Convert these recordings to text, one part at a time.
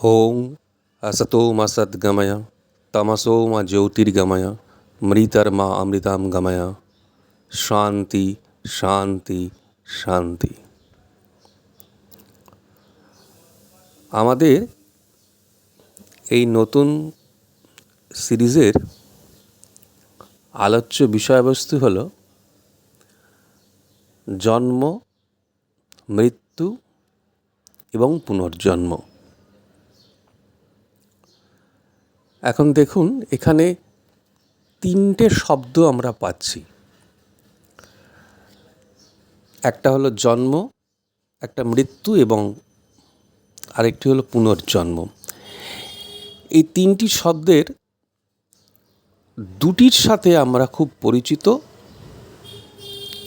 ఓం అసతో మా মা জ্যোতির మా జ్యోతిర్గమయ মা অমৃতাম గమయ শান্তি শান্তি শান্তি আমাদের এই নতুন সিরিজের আলোচ্য বিষয়বস্তু হল জন্ম, মৃত্যু এবং পুনর্জন্ম। এখন দেখুন, এখানে তিনটে শব্দ আমরা পাচ্ছি। একটা হলো জন্ম, একটা মৃত্যু এবং আরেকটি হলো পুনর্জন্ম। এই তিনটি শব্দের দুটির সাথে আমরা খুব পরিচিত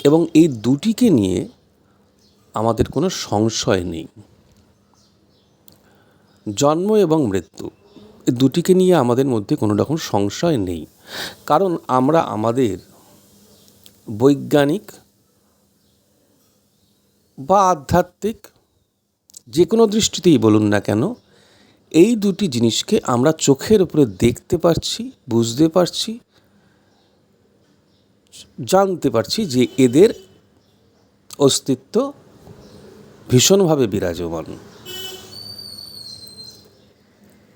এবং এই দুটিকে নিয়ে আমাদের কোনো সংশয় নেই। জন্ম এবং মৃত্যু। দুটিকে নিয়ে আমাদের মধ্যে কোনো রকম সংশয় নেই। কারণ আমরা আমাদের বৈজ্ঞানিক বা আধ্যাত্মিক যে কোনো দৃষ্টিতেই বলুন না কেন, এই দুটি জিনিসকে আমরা চোখের উপরে দেখতে পারছি, বুঝতে পারছি, জানতে পারছি যে এদের অস্তিত্ব ভীষণভাবে বিরাজমান।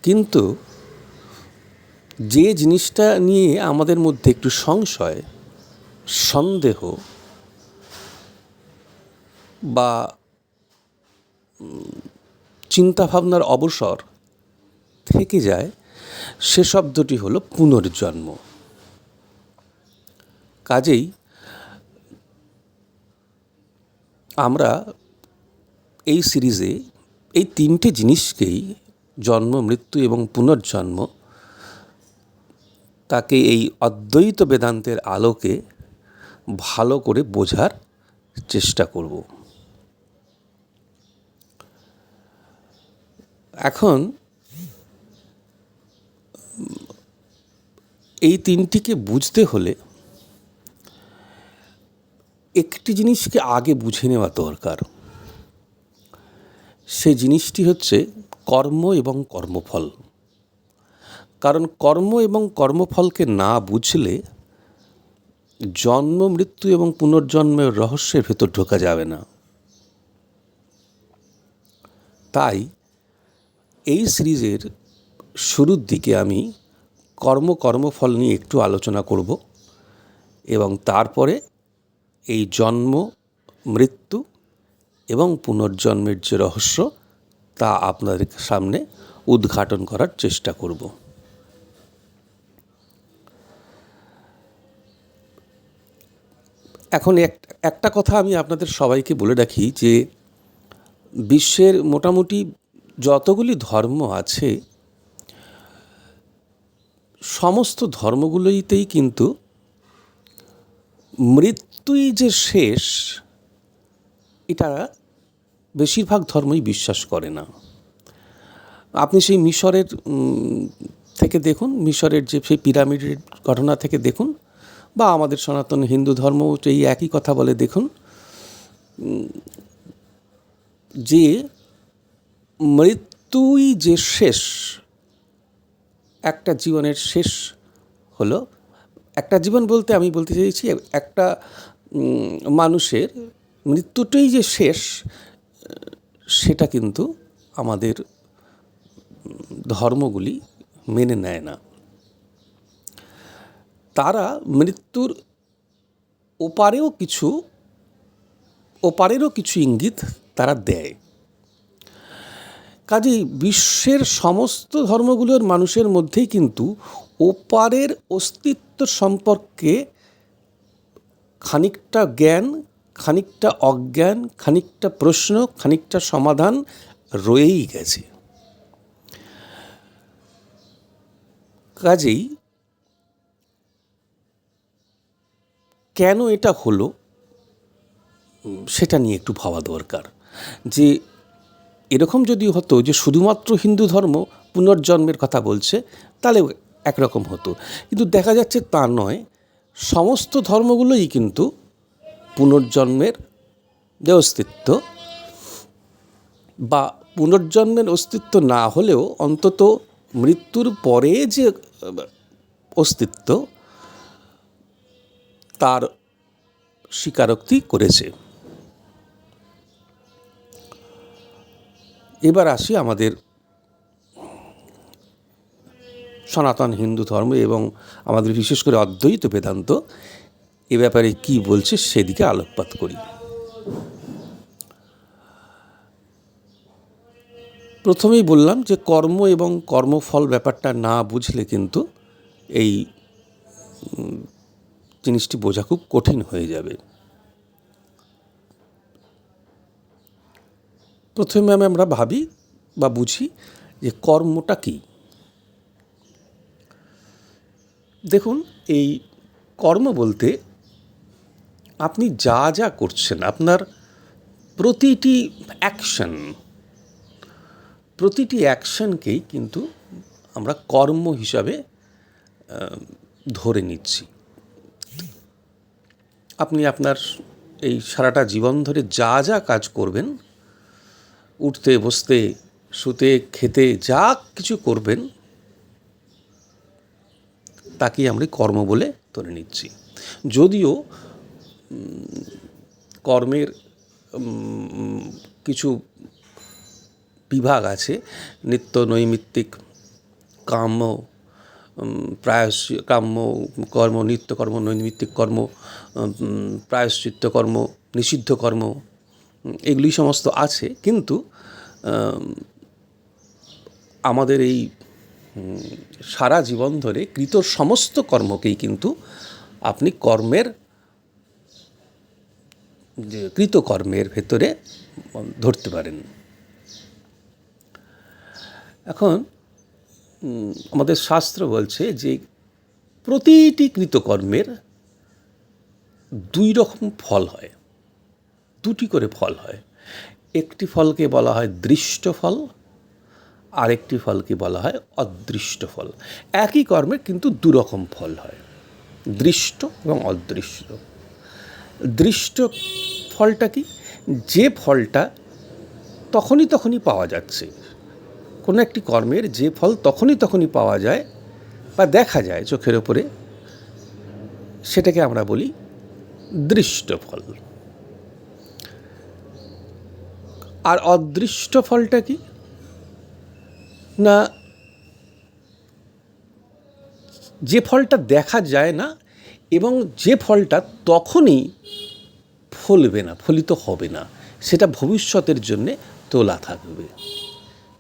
কিন্তু যে জিনিসটা নিয়ে আমাদের মধ্যে একটু সংশয়, সন্দেহ বা চিন্তাভাবনার অবসর থেকে যায়, সে শব্দটি হলো পুনর্জন্ম। কাজেই আমরা এই সিরিজে এই তিনটে জিনিসকেই জন্ম, মৃত্যু এবং পুনর্জন্ম তাকে এই অদ্বৈত বেদান্তের আলোকে ভালো করে বোঝার চেষ্টা করব। এখন এই তিনটিকে বুঝতে হলে একটি জিনিসকে আগে বুঝে নেওয়া দরকার। সে জিনিসটি হচ্ছে কর্ম এবং কর্মফল। কারণ কর্ম এবং কর্মফলকে না বুঝলে জন্ম, মৃত্যু এবং পুনর্জন্মের রহস্যের ভেতর ঢোকা যাবে না। তাই এই সিরিজের শুরুর দিকে আমি কর্ম, কর্মফল নিয়ে একটু আলোচনা করব এবং তারপরে এই জন্ম, মৃত্যু এবং পুনর্জন্মের যে রহস্য তা আপনাদের সামনে উদ্ঘাটন করার চেষ্টা করব। এখন এক, একটা কথা আমি আপনাদের সবাইকে বলে রাখি যে বিশ্বের মোটামুটি যতগুলি ধর্ম আছে, সমস্ত ধর্মগুলোইতেই কিন্তু মৃত্যুই যে শেষ, এটা বেশিরভাগ ধর্মই বিশ্বাস করে না। আপনি সেই মিশরের থেকে দেখুন, মিশরের যে সেই পিরামিডের ঘটনা থেকে দেখুন বা আমাদের সনাতন হিন্দু ধর্ম এই একই কথা বলে। দেখুন, যে মৃত্যুই যে শেষ, একটা জীবনের শেষ হলো। একটা জীবন বলতে আমি বলতে চাইছি, একটা মানুষের মৃত্যুটাই যে শেষ, সেটা কিন্তু আমাদের ধর্মগুলি মেনে নেয় না। তারা মৃত্যুর ওপারেও কিছু, ওপারেরও কিছু ইঙ্গিত তারা দেয়। কাজেই বিশ্বের সমস্ত ধর্মগুলোর মানুষের মধ্যেই কিন্তু ওপারের অস্তিত্ব সম্পর্কে খানিকটা জ্ঞান, খানিকটা অজ্ঞান, খানিকটা প্রশ্ন, খানিকটা সমাধান রয়েই গেছে। কাজেই কেন এটা হলো? সেটা নিয়ে একটু ভাবা দরকার। যে এরকম যদি হতো যে শুধুমাত্র হিন্দু ধর্ম পুনর্জন্মের কথা বলছে, তাহলে একরকম হতো। কিন্তু দেখা যাচ্ছে তা নয়। সমস্ত ধর্মগুলোই কিন্তু পুনর্জন্মের যে অস্তিত্ব বা পুনর্জন্মের অস্তিত্ব না হলেও অন্তত মৃত্যুর পরে যে অস্তিত্ব তার স্বীকারোক্তি করেছে। এবার আসি আমাদের সনাতন হিন্দু ধর্ম এবং আমাদের বিশেষ করে অদ্বৈত বেদান্ত। এ ব্যাপারে কি বলছে সেদিকে আলোকপাত করি। প্রথমেই বললাম যে কর্ম এবং কর্মফল ব্যাপারটা না বুঝলে কিন্তু এই জিনিসটি বোঝা খুব কঠিন হয়ে যাবে। প্রথমে আমি আমরা ভাবি বা বুঝি যে কর্মটা কী। দেখুন, এই কর্ম বলতে আপনি যা যা করছেন, আপনার প্রতিটি অ্যাকশন প্রতিটি অ্যাকশনকেই কিন্তু আমরা কর্ম হিসাবে ধরে নিচ্ছি। আপনি আপনার এই সারাটা জীবন ধরে যা যা কাজ করবেন, উঠতে, বসতে, শুতে, খেতে, যা কিছু করবেন, তাকেই আমরা কর্ম বলে ধরে নিচ্ছি। যদিও কর্মের কিছু বিভাগ আছে, নিত্য নৈমিত্তিক কাম্য প্রায়শ কাম্য কর্ম নিত্যকর্ম নৈমিত্তিক কর্ম প্রায়শ্চিত্ত কর্ম, নিষিদ্ধ কর্ম এগুলি সমস্ত আছে। কিন্তু আমাদের এই সারা জীবন ধরে কৃত সমস্ত কর্মকেই কিন্তু আপনি কর্মের, যে কৃতকর্মের ভেতরে ধরতে পারেন। এখন আমাদের শাস্ত্র বলছে যে প্রতিটি কৃতকর্মের দুই রকম ফল হয়। দুটি করে ফল হয়। একটি ফলকে বলা হয় দৃষ্ট ফল, আরেকটি ফলকে বলা হয় অদৃষ্ট ফল। একই কর্মের কিন্তু দুরকম ফল হয়, দৃষ্ট এবং অদৃষ্ট। দৃষ্ট ফলটা কি? যে ফলটা তখনই তখনই পাওয়া যাচ্ছে। কোনো একটি কর্মের যে ফল তখনই তখনই পাওয়া যায় বা দেখা যায় চোখের ওপরে, সেটাকে আমরা বলি দৃষ্ট ফল আর অদৃষ্ট ফলটা কি? না, যে ফলটা দেখা যায় না এবং যে ফলটা তখনই ফলবে না, ফলিত হবে না, সেটা ভবিষ্যতের জন্যে তোলা থাকবে।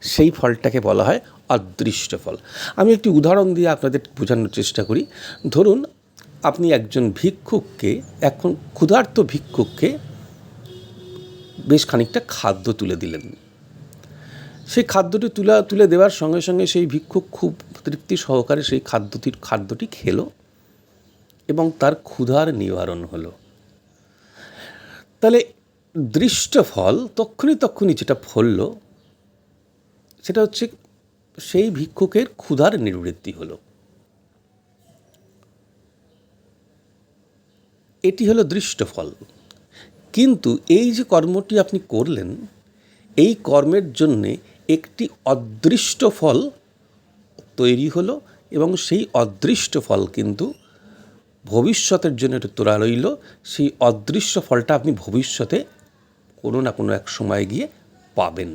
সেই ফলটাকে বলা হয় অদৃষ্ট ফল আমি একটি উদাহরণ দিয়ে আপনাদের বোঝানোর চেষ্টা করি। ধরুন আপনি একজন ভিক্ষুককে, এখন ক্ষুধার্ত ভিক্ষুককে বেশ খানিকটা খাদ্য তুলে দিলেন। সেই খাদ্যটি তুলা, তুলে দেওয়ার সঙ্গে সঙ্গে সেই ভিক্ষুক খুব তৃপ্তি সহকারে সেই খাদ্যটির, খাদ্যটি খেলো এবং তার ক্ষুধার নিবারণ হলো। তাহলে দৃষ্ট ফল তক্ষুনি তক্ষুনি যেটা ফলল, সেটা হচ্ছে সেই ভিক্ষুকের ক্ষুধার নিবৃত্তি হলো। এটি হলো দৃষ্ট ফল কিন্তু এই যে কর্মটি আপনি করলেন, এই কর্মের জন্যে একটি অদৃষ্ট ফল তৈরি হলো এবং সেই অদৃষ্ট ফল কিন্তু ভবিষ্যতের জন্য এটা তোলা রইল। সেই অদৃশ্য ফলটা আপনি ভবিষ্যতে কোনো না কোনো এক সময় গিয়ে পাবেন।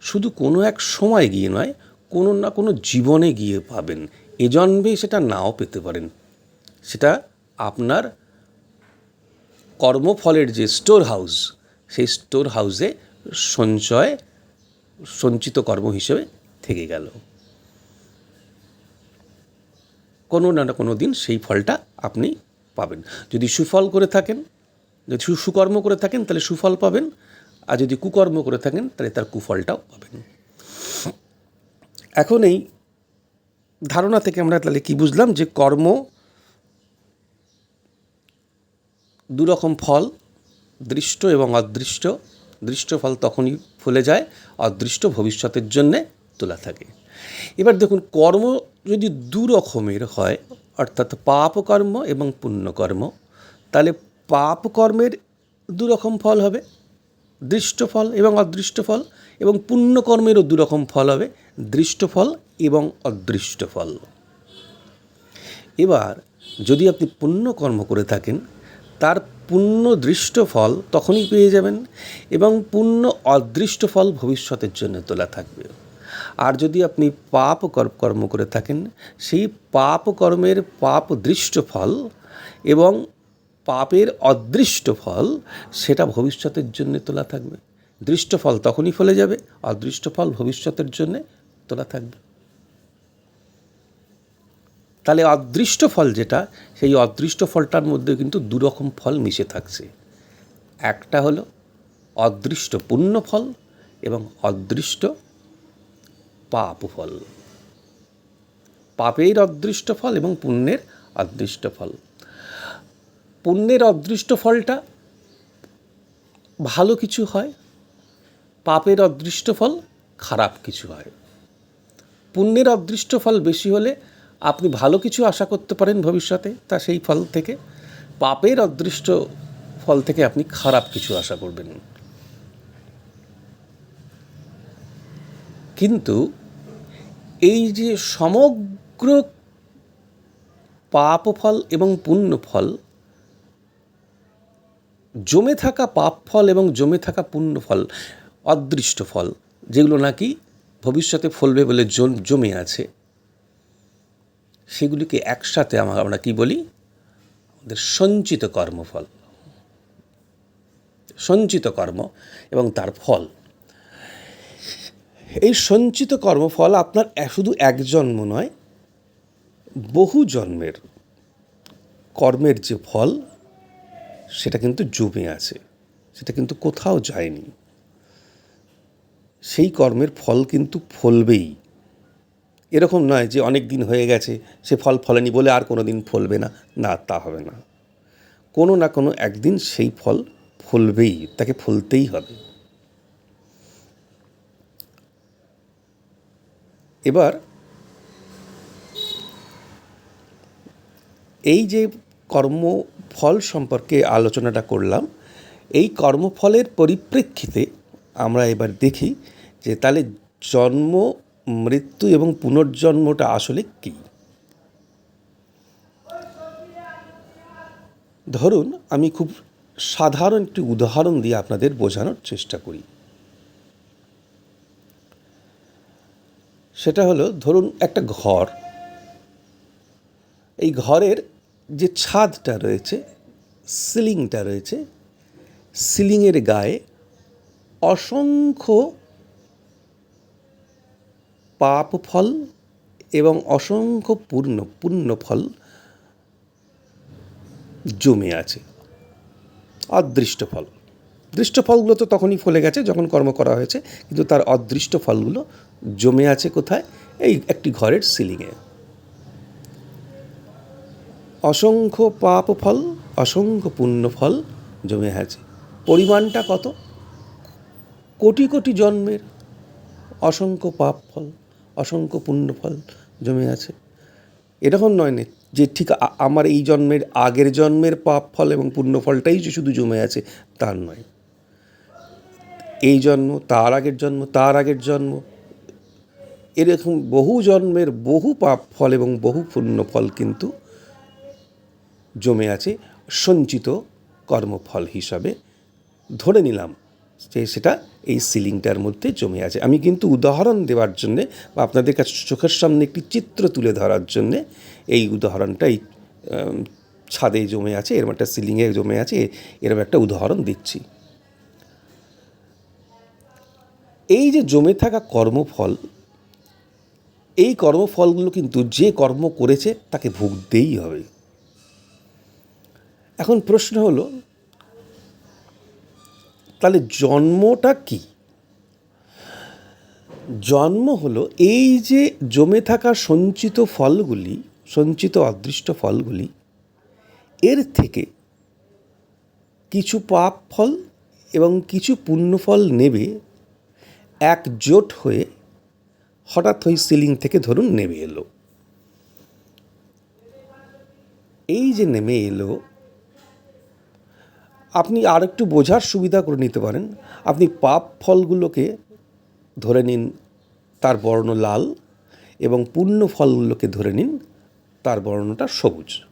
শুধু কোনো এক সময় গিয়ে নয়, কোনো না কোনো জীবনে গিয়ে পাবেন। এ জন্মে সেটা নাও পেতে পারেন। সেটা আপনার কর্মফলের যে স্টোর হাউস, সেই স্টোর হাউসে সঞ্চয়, সঞ্চিত কর্ম হিসেবে থেকে গেল। কোনো না কোনো দিন সেই ফলটা আপনি পাবেন। যদি সুফল করে থাকেন, যদি সুকর্ম করে থাকেন, তাহলে সুফল পাবেন। আর যদি কুকর্ম করে থাকেন, তাহলে তার কুফলটাও পাবেন। এখন এই ধারণা থেকে আমরা তাহলে কি বুঝলাম যে কর্ম দুরকম ফল, দৃষ্ট এবং অদৃষ্ট দৃষ্ট ফল তখনই ফলে যায়, অদৃষ্ট ভবিষ্যতের জন্যে তোলা থাকে। এবার দেখুন, কর্ম যদি দু রকমের হয়, অর্থাৎ পাপ কর্ম এবং পুণ্যকর্ম, তাহলে পাপ কর্মের দু রকম ফল হবে দৃষ্ট ফল এবং অদৃষ্ট ফল এবং পুণ্যকর্মেরও দুরকম ফল হবে দৃষ্ট ফল এবং অদৃষ্ট ফল এবার যদি আপনি পুণ্যকর্ম করে থাকেন তার পূর্ণ দৃষ্ট ফল তখনই পেয়ে যাবেন এবং পূর্ণ অদৃষ্ট ফল ভবিষ্যতের জন্য তোলা থাকবে। আর যদি আপনি পাপ কর- কর্ম করে থাকেন, সেই পাপ কর্মের পাপ দৃষ্ট ফল এবং পাপের অদৃষ্ট ফল সেটা ভবিষ্যতের জন্য তোলা থাকবে। দৃষ্ট ফল তখনই ফলে যাবে অদৃষ্ট ফল ভবিষ্যতের জন্য তোলা থাকবে। তাহলে অদৃষ্ট ফল যেটা, সেই অদৃষ্ট ফলটার মধ্যে কিন্তু দুরকম ফল মিশে থাকছে। একটা হলো অদৃষ্ট পুণ্য ফল এবং অদৃষ্ট পাপ ফল। পাপের অদৃষ্ট ফল এবং পুণ্যের অদৃষ্ট ফল। পুণ্যের অদৃষ্ট ফলটা ভালো কিছু হয়, পাপের অদৃষ্ট ফল খারাপ কিছু হয়। পুণ্যের অদৃষ্ট ফল বেশি হলে আপনি ভালো কিছু আশা করতে পারেন ভবিষ্যতে, তা সেই ফল থেকে। পাপের অদৃষ্ট ফল থেকে আপনি খারাপ কিছু আশা করবেন। কিন্তু এই যে সমগ্র পাপ ফল এবং পুণ্য ফল জমে থাকা পাপ ফল এবং জমে থাকা পুণ্য ফল অদৃষ্ট ফল, যেগুলো নাকি ভবিষ্যতে ফলবে বলে জমে আছে সেগুলিকে একসাথে আমরা কি বলি? আমাদের সঞ্চিত কর্মফল। সঞ্চিত কর্ম এবং তার ফল। এই সঞ্চিত কর্মফল আপনার শুধু এক জন্ম নয়, বহু জন্মের কর্মের যে ফল, সেটা কিন্তু জমে আছে। সেটা কিন্তু কোথাও যায়নি। সেই কর্মের ফল কিন্তু ফলবেই। এরকম নয় যে অনেক দিন হয়ে গেছে, সে ফল ফলেনি বলে আর কোনো দিন ফলবে না। না, তা হবে না। কোনো না কোনো একদিন সেই ফল ফলবেই, তাকে ফলতেই হবে। এবার এই যে কর্মফল সম্পর্কে আলোচনাটা করলাম, এই কর্মফলের পরিপ্রেক্ষিতে আমরা এবার দেখি যে তাহলে জন্ম মৃত্যু এবং পুনর্জন্মটা আসলে কী? ধরুন, আমি খুব সাধারণ একটি উদাহরণ দিয়ে আপনাদের বোঝানোর চেষ্টা করি। সেটা হলো, ধরুন একটা ঘর। এই ঘরের যে ছাদটা রয়েছে, সিলিংটা রয়েছে, সিলিংয়ের গায়ে অসংখ্য পাপ ফল এবং অসংখ্য পূর্ণ পুণ্য ফল জমে আছে। অদৃষ্ট ফল দৃষ্ট ফলগুলো তো তখনই ফলে গেছে যখন কর্ম করা হয়েছে, কিন্তু তার অদৃষ্ট ফলগুলো জমে আছে কোথায়? এই একটি ঘরের সিলিংয়ে। অসংখ্য পাপ ফল অসংখ্য পুণ্য ফল জমে আছে। পরিমাণটা কত? কোটি কোটি জন্মের অসংখ্য পাপ ফল অসংখ্য পুণ্য ফল জমে আছে। এরকম নয় নে, যে ঠিক আমার এই জন্মের আগের জন্মের পাপ ফল এবং পুণ্য ফলটাই যে শুধু জমে আছে তার নয়। এই জন্ম, তার আগের জন্ম, তার আগের জন্ম, এরকম বহু জন্মের বহু পাপ ফল এবং বহু পুণ্য ফল কিন্তু জমে আছে, সঞ্চিত কর্মফল হিসাবে ধরে নিলাম। যে সেটা এই সিলিংটার মধ্যে জমে আছে। আমি কিন্তু উদাহরণ দেওয়ার জন্যে বা আপনাদের কাছে চোখের সামনে একটি চিত্র তুলে ধরার জন্যে এই উদাহরণটা এই ছাদে জমে আছে এরকম একটা সিলিংয়ে জমে আছে এরকম একটা উদাহরণ দিচ্ছি। এই যে জমে থাকা কর্মফল, এই কর্মফলগুলো কিন্তু যে কর্ম করেছে তাকে ভুগতেই হবে। এখন প্রশ্ন হলো তাহলে জন্মটা কি? জন্ম হলো এই যে জমে থাকা সঞ্চিত ফলগুলি, সঞ্চিত অদৃষ্ট ফলগুলি, এর থেকে কিছু পাপ ফল এবং কিছু পুণ্যফল নেবে একজোট হয়ে হঠাৎ ওই সিলিং থেকে ধরুন নেমে এলো। এই যে নেমে এলো আপনি আর একটু বোঝার সুবিধা করে নিতে পারেন। আপনি পাপ ফলগুলোকে ধরে নিন, তার বর্ণ লাল, এবং পুণ্য ফলগুলোকে ধরে নিন, তার বর্ণটা সবুজ।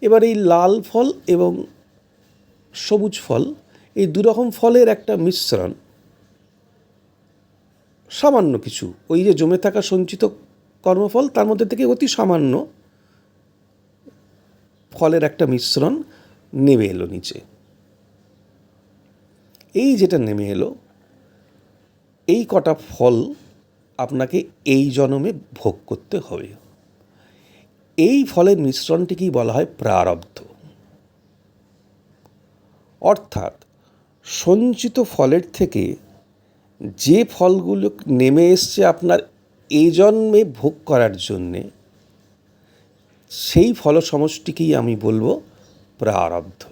এবার এই লাল ফল এবং সবুজ ফল, এই দুরকম ফলের একটা মিশ্রণ, সামান্য কিছু। ওই যে জমে থাকা সঞ্চিত কর্মফল, তার মধ্যে থেকে অতি সামান্য ফলের একটা মিশ্রণ নেমে এলো নিচে। এই যেটা নেমে এলো, এই কটা ফল আপনাকে এই জন্মে ভোগ করতে হবে। এই ফলের মিশ্রণটিকেই বলা হয় প্রারব্ধ। অর্থাৎ সঞ্চিত ফলের থেকে যে ফলগুলো নেমে এসছে আপনার এই জন্মে ভোগ করার জন্যে, সেই ফল সমষ্টিকেই আমি বলব প্রারব্ধ।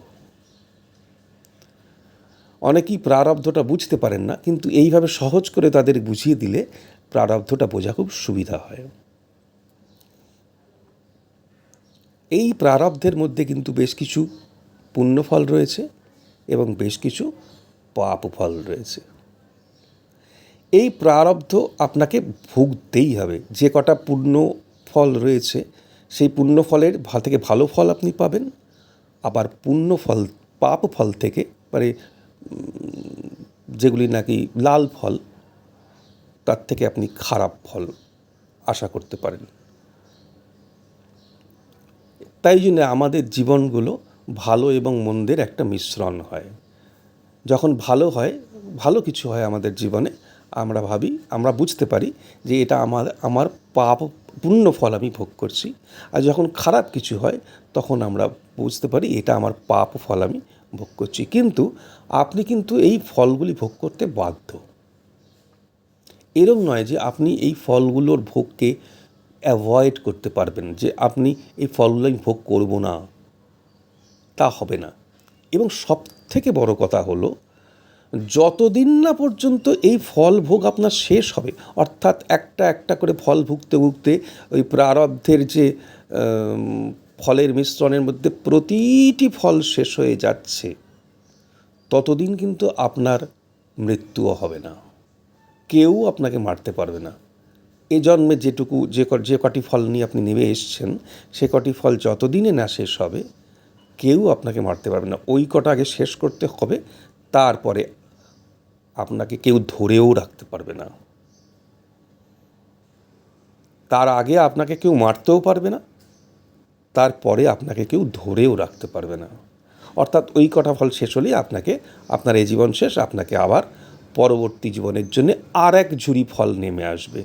অনেকেই প্রারব্ধটা বুঝতে পারেন না, কিন্তু এইভাবে সহজ করে তাদের বুঝিয়ে দিলে প্রারব্ধটা বোঝা খুব সুবিধা হয়। এই প্রারব্ধের মধ্যে কিন্তু বেশ কিছু পুণ্যফল রয়েছে এবং বেশ কিছু পাপ ফল রয়েছে। এই প্রারব্ধ আপনাকে ভুগতেই হবে। যে কটা পুণ্য ফল রয়েছে, সেই পুণ্য ফলের থেকে ভালো ফল আপনি পাবেন, আবার পুণ্য ফল পাপ ফল থেকে মানে যেগুলি নাকি লাল ফল, তার থেকে আপনি খারাপ ফল আশা করতে পারেন। তাই জন্য আমাদের জীবনগুলো ভালো এবং মন্দের একটা মিশ্রণ হয়। যখন ভালো হয়, ভালো কিছু হয় আমাদের জীবনে, আমরা ভাবি, আমরা বুঝতে পারি যে এটা আমার আমার পাপ, পুণ্য ফল আমি ভোগ করছি। আর যখন খারাপ কিছু হয়, তখন আমরা বুঝতে পারি এটা আমার পাপ ফল আমি ভোগ করছি। কিন্তু আপনি কিন্তু এই ফলগুলি ভোগ করতে বাধ্য। এরম নয় যে আপনি এই ফলগুলোর ভোগকে অ্যাভয়েড করতে পারবেন, যে আপনি এই ফলগুলো আমি ভোগ করব না। তা হবে না। এবং সব থেকে বড় কথা হলো, যতদিন না পর্যন্ত এই ফল ভোগ আপনার শেষ হবে, অর্থাৎ একটা একটা করে ফল ভুগতে ভুগতে ওই প্রারব্ধের যে ফলের মিশ্রণের মধ্যে প্রতিটি ফল শেষ হয়ে যাচ্ছে, ততদিন কিন্তু আপনার মৃত্যুও হবে না। কেউ আপনাকে মারতে পারবে না। এ জন্মে যেটুকু, যে যে কটি ফল নিয়ে আপনি নেমে এসছেন, সে কটি ফল যতদিনে না শেষ হবে, কেউ আপনাকে মারতে পারবে না। ওই কটা আগে শেষ করতে হবে, তারপরে আপনাকে কেউ ধরেও রাখতে পারবে না। তার আগে আপনাকে কেউ মারতেও পারবে না। তারপরে আপনাকে কেউ ধরেও রাখতে পারবে না। অর্থাৎ ওই কটা ফল শেষ হলেই আপনাকে, আপনার এই জীবন শেষ, আপনাকে আবার পরবর্তী জীবনের জন্য আর এক ঝুড়ি ফল নেমে আসবে।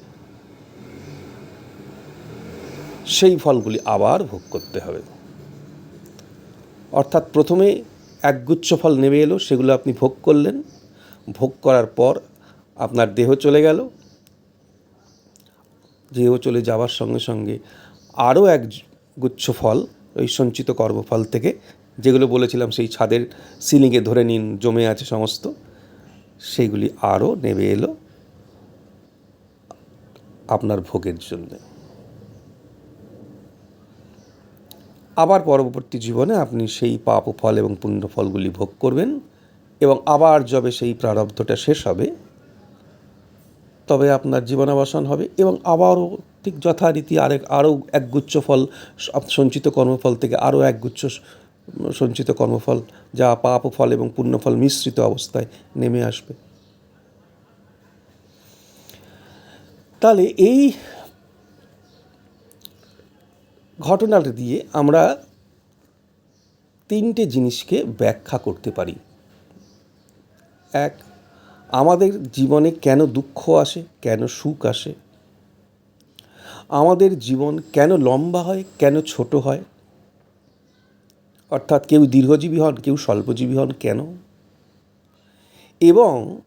সেই ফলগুলি আবার ভোগ করতে হবে। অর্থাৎ প্রথমে একগুচ্ছ ফল নেমে এলো, সেগুলো আপনি ভোগ করলেন। ভোগ করার পর আপনার দেহ চলে গেল। দেহ চলে যাওয়ার সঙ্গে সঙ্গে আরও এক গুচ্ছ ফল, ওই সঞ্চিত কর্মফল থেকে, যেগুলো বলেছিলাম সেই ছাদের সিলিংয়ে ধরে নিন জমে আছে সমস্ত, সেইগুলি আরও নেমে এলো আপনার ভোগের জন্যে। আবার পরবর্তী জীবনে আপনি সেই পাপ ফল এবং পুণ্য ফলগুলি ভোগ করবেন এবং আবার যবে সেই প্রারব্ধটা শেষ হবে তবে আপনার জীবনাবসান হবে এবং আবারও ঠিক যথারীতি আরেক, আরও একগুচ্ছ ফল সঞ্চিত কর্মফল থেকে আরও একগুচ্ছ সঞ্চিত কর্মফল যা পাপ ফল এবং পুণ্যফল মিশ্রিত অবস্থায় নেমে আসবে। তাহলে এই ঘটনাটা দিয়ে আমরা তিনটে জিনিসকে ব্যাখ্যা করতে পারি। এক আমাদের জীবনে কেন দুঃখ আসে, কেন সুখ আসে? আমাদের জীবন কেন লম্বা হয়, কেন ছোট হয়? অর্থাৎ কেউ দীর্ঘজীবী হন, কেউ স্বল্পজীবী হন কেন? এবং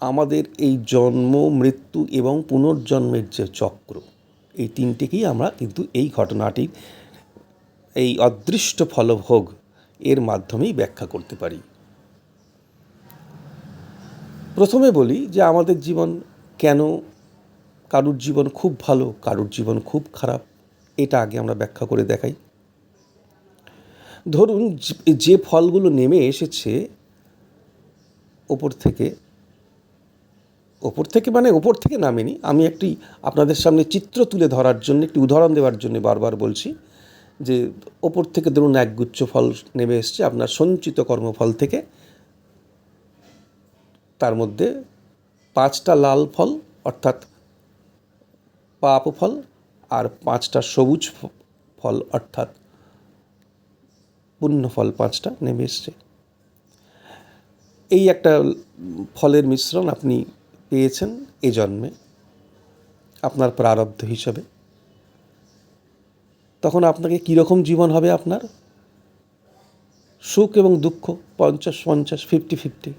আমাদের এই জন্ম, মৃত্যু এবং পুনর্জন্মের যে চক্র, এই তিনটেকেই আমরা কিন্তু এই ঘটনাটির এই অদৃষ্ট ফলভোগ এর মাধ্যমেই ব্যাখ্যা করতে পারি। প্রথমে বলি যে আমাদের জীবন কেন, কারুর জীবন খুব ভালো, কারুর জীবন খুব খারাপ, এটা আগে আমরা ব্যাখ্যা করে দেখাই। ধরুন যে- ফলগুলো নেমে এসেছে ওপর থেকে ওপর থেকে মানে ওপর থেকে নামেনি, আমি একটি আপনাদের সামনে চিত্র তুলে ধরার জন্য, একটি উদাহরণ দেওয়ার জন্য বারবার বলছি যে, ওপর থেকে ধরুন একগুচ্ছ ফল নেমে এসছে, আপনার সঞ্চিত কর্মফল থেকে তার মধ্যে পাঁচটা লাল ফল, অর্থাৎ পাপ ফল, আর পাঁচটা সবুজ ফল, অর্থাৎ পুণ্য ফল পাঁচটা নেমে এসছে। এই একটা ফলের মিশ্রণ আপনি পেয়েছেন এ জন্মে, আপনার প্রারব্ধ হিসাবে। তখন আপনাকে কীরকম জীবন হবে আপনার? সুখ এবং দুঃখ, পঞ্চাশ পঞ্চাশ ফিফটি ফিফটি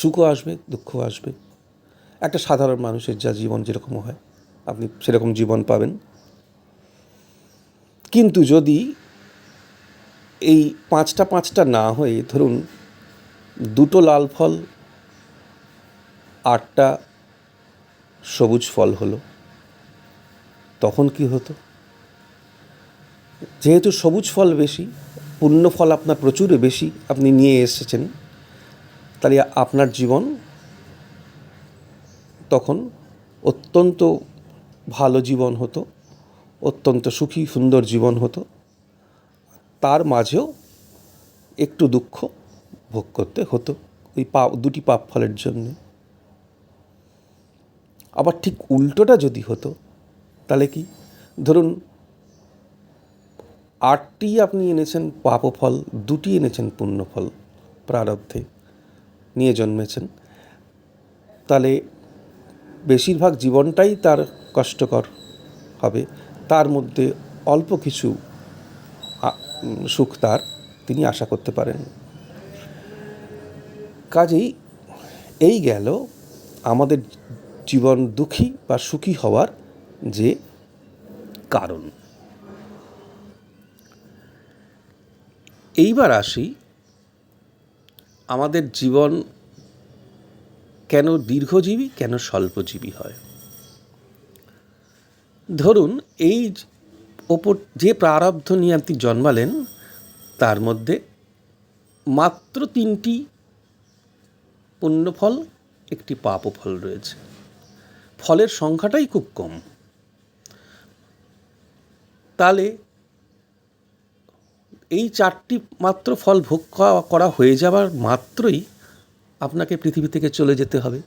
সুখও আসবে দুঃখ আসবে। একটা সাধারণ মানুষের যা জীবন যেরকম হয়, আপনি সেরকম জীবন পাবেন। কিন্তু যদি এই পাঁচটা পাঁচটা না হয়ে, ধরুন দুটো লাল ফল, আটটা সবুজ ফল হলো, তখন কি হতো? যেহেতু সবুজ ফল বেশি, পূর্ণ ফল আপনার প্রচুর বেশি, আপনি নিয়ে এসেছেন তাহলে আপনার জীবন তখন অত্যন্ত ভালো জীবন হতো, অত্যন্ত সুখী, সুন্দর জীবন হতো। তার মাঝেও একটু দুঃখ ভোগ করতে হতো ওই পাপ দুটি পাপ ফলের জন্যে। আবার ঠিক উল্টোটা যদি হতো, তাহলে কি? ধরুন, আটটি আপনি এনেছেন পাপফল, দুটি এনেছেন পুণ্যফল প্রারব্ধে। নিয়ে জন্মেছেন। তাহলে বেশিরভাগ জীবনটাই তার কষ্টকর হবে। তার মধ্যে অল্প কিছু সুখ তার, তিনি আশা করতে পারেন। কাজেই এই গেল আমাদের জীবন দুঃখী বা সুখী হওয়ার যে কারণ। এইবার আসি আমাদের জীবন কেন দীর্ঘজীবী, কেন স্বল্পজীবী হয়? ধরুন, এই ওপর যে প্রারব্ধ নিয়ে আপনি জন্মালেন, তার মধ্যে মাত্র তিনটি পুণ্যফল, একটি পাপফল রয়েছে। ফলের সংখ্যাটাই খুব কম। তাহলে এই চারটি মাত্র ফল ভোগ করা- হয়ে যাবার মাত্রই আপনাকে পৃথিবী থেকে চলে যেতে হবে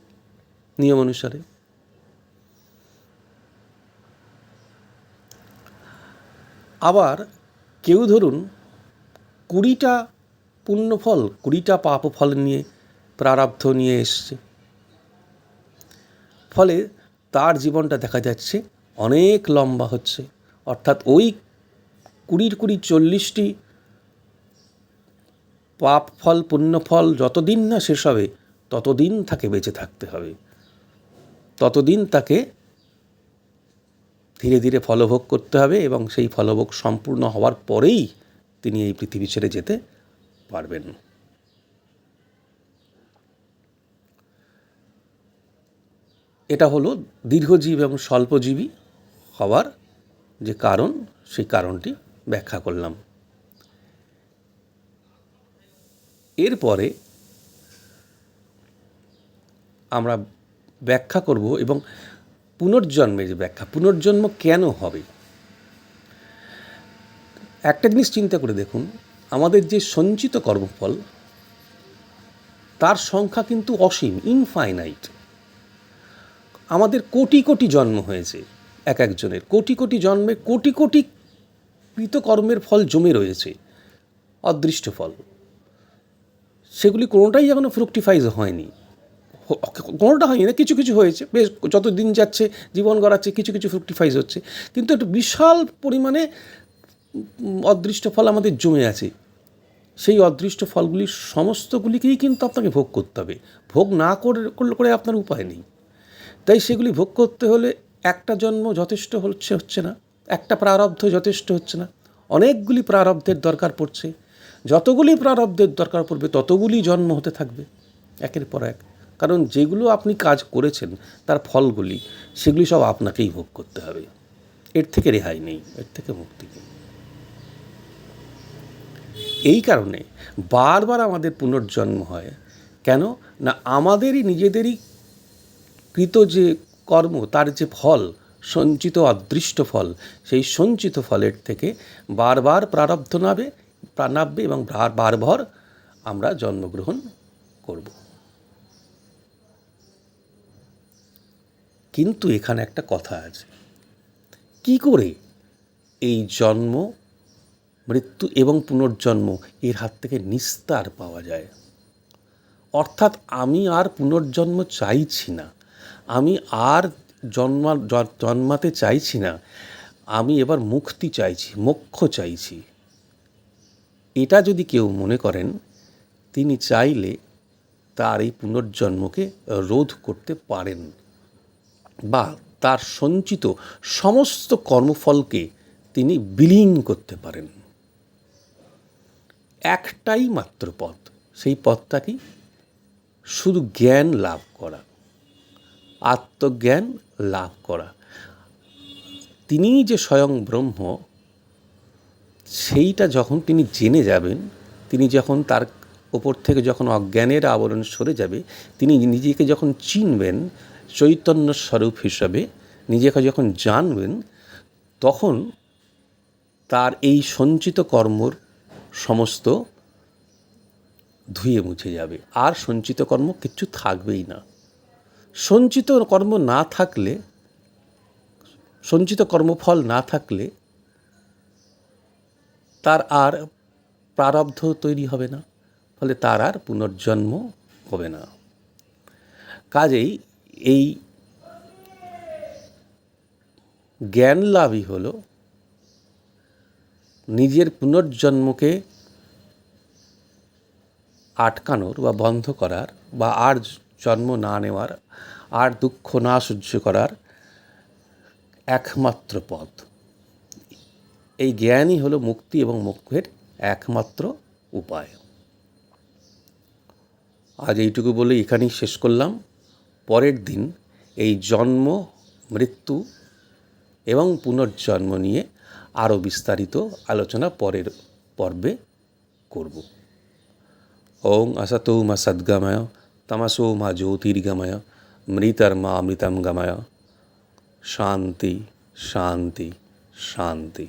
নিয়ম অনুসারে। আবার কেউ ধরুন কুড়িটা পুণ্যফল কুড়িটা পাপ ফল নিয়ে প্রারব্ধ নিয়ে এসছে। ফলে তার জীবনটা দেখা যাচ্ছে অনেক লম্বা হচ্ছে। অর্থাৎ ওই কুড়ির কুড়ি চল্লিশটি পাপ ফল, পুণ্য ফল যতদিন না শেষ হবে, ততদিন তাকে বেঁচে থাকতে হবে। ততদিন তাকে ধীরে ধীরে ফলভোগ করতে হবে এবং সেই ফলভোগ সম্পূর্ণ হওয়ার পরেই তিনি এই পৃথিবী ছেড়ে যেতে পারবেন। এটা হলো দীর্ঘজীবী এবং স্বল্পজীবী হওয়ার যে কারণ, সেই কারণটি ব্যাখ্যা করলাম। এরপরে আমরা ব্যাখ্যা করব এবং পুনর্জন্মের ব্যাখ্যা, পুনর্জন্ম কেন হবে? একটা জিনিস চিন্তা করে দেখুন, আমাদের যে সঞ্চিত কর্মফল, তার সংখ্যা কিন্তু অসীম ইনফাইনাইট আমাদের কোটি কোটি জন্ম হয়েছে এক একজনের। কোটি কোটি জন্মে কোটি কোটি কৃতকর্মের ফল জমে রয়েছে, অদৃষ্ট ফল। সেগুলি কোনোটাই এখনও ফ্রুক্টিফাইজ হয়নি। কোনোটা হয়নি না কিছু কিছু হয়েছে, বেশ যত দিন যাচ্ছে, জীবন গড়াচ্ছে, কিছু কিছু ফ্রুক্টিফাইজ হচ্ছে, কিন্তু একটা বিশাল পরিমাণে অদৃষ্ট ফল আমাদের জমে আছে। সেই অদৃষ্ট ফলগুলির সমস্তগুলিকেই কিন্তু আপনাকে ভোগ করতে হবে। ভোগ না করে, করলে করে আপনার উপায় নেই। তাই সেগুলি ভোগ করতে হলে একটা জন্ম যথেষ্ট হচ্ছে হচ্ছে না। একটা প্রারব্ধ যথেষ্ট হচ্ছে না। অনেকগুলি প্রারব্ধের দরকার পড়ছে। যতগুলি প্রারব্ধের দরকার পড়বে, ততগুলি জন্ম হতে থাকবে, একের পর এক। কারণ যেগুলো আপনি কাজ করেছেন, তার ফলগুলি, সেগুলি সব আপনাকেই ভোগ করতে হবে। এর থেকে রেহাই নেই, এর থেকে মুক্তি নেই। এই কারণে বারবার আমাদের পুনর্জন্ম হয়। কেন? না, আমাদেরই নিজেদেরই কৃত যে কর্ম, তার যে ফল, সঞ্চিত অদৃষ্ট ফল, সেই সঞ্চিত ফলের থেকে বারবার প্রারব্ধ নাবে নাববে এবং বার- বারবার আমরা জন্মগ্রহণ করব। কিন্তু এখানে একটা কথা আছে। কি করে এই জন্ম, মৃত্যু এবং পুনর্জন্ম এর হাত থেকে নিস্তার পাওয়া যায়? অর্থাৎ আমি আর পুনর্জন্ম চাইছি না। আমি আর জন্মা জন্মাতে চাইছি না। আমি এবার মুক্তি চাইছি, মোক্ষ চাইছি। এটা যদি কেউ মনে করেন, তিনি চাইলে তার এই পুনর্জন্মকে রোধ করতে পারেন বা তার সঞ্চিত সমস্ত কর্মফলকে তিনি বিলীন করতে পারেন। একটাই মাত্র পথ, সেই পথটা কি শুধু জ্ঞান লাভ করা, আত্মজ্ঞান লাভ করা। তিনিই যে স্বয়ং ব্রহ্ম সেইটা যখন তিনি জেনে যাবেন, তিনি যখন তার ওপর থেকে যখন অজ্ঞানের আবরণ সরে যাবে, তিনি নিজেকে যখন চিনবেন, চৈতন্য স্বরূপ হিসাবে নিজেকে যখন জানবেন, তখন তার এই সঞ্চিত কর্মর সমস্ত ধুয়ে মুছে যাবে। আর সঞ্চিত কর্ম কিচ্ছু থাকবেই না। সঞ্চিত কর্ম না থাকলে, সঞ্চিত কর্মফল না থাকলে তার আর প্রারব্ধ তৈরি হবে না, ফলে তার আর পুনর্জন্ম হবে না। কাজেই এই জ্ঞান লাভই হল নিজের পুনর্জন্মকে আটকানোর বা বন্ধ করার বা আর জন্ম না নেওয়ার, আর দুঃখ না সহ্য করার একমাত্র পথ। এই জ্ঞানই হলো মুক্তি এবং মুখ্যের একমাত্র উপায়। আজ এইটুকু বলে এখানেই শেষ করলাম। পরের দিন এই জন্ম, মৃত্যু এবং পুনর্জন্ম নিয়ে আরও বিস্তারিত আলোচনা পরের পর্বে করব। ওং আসতো মা সদ্গামায়, তামাসো মা জ্যোতির্গামায় মৃতার মা অমৃতম গামায় শান্তি শান্তি শান্তি।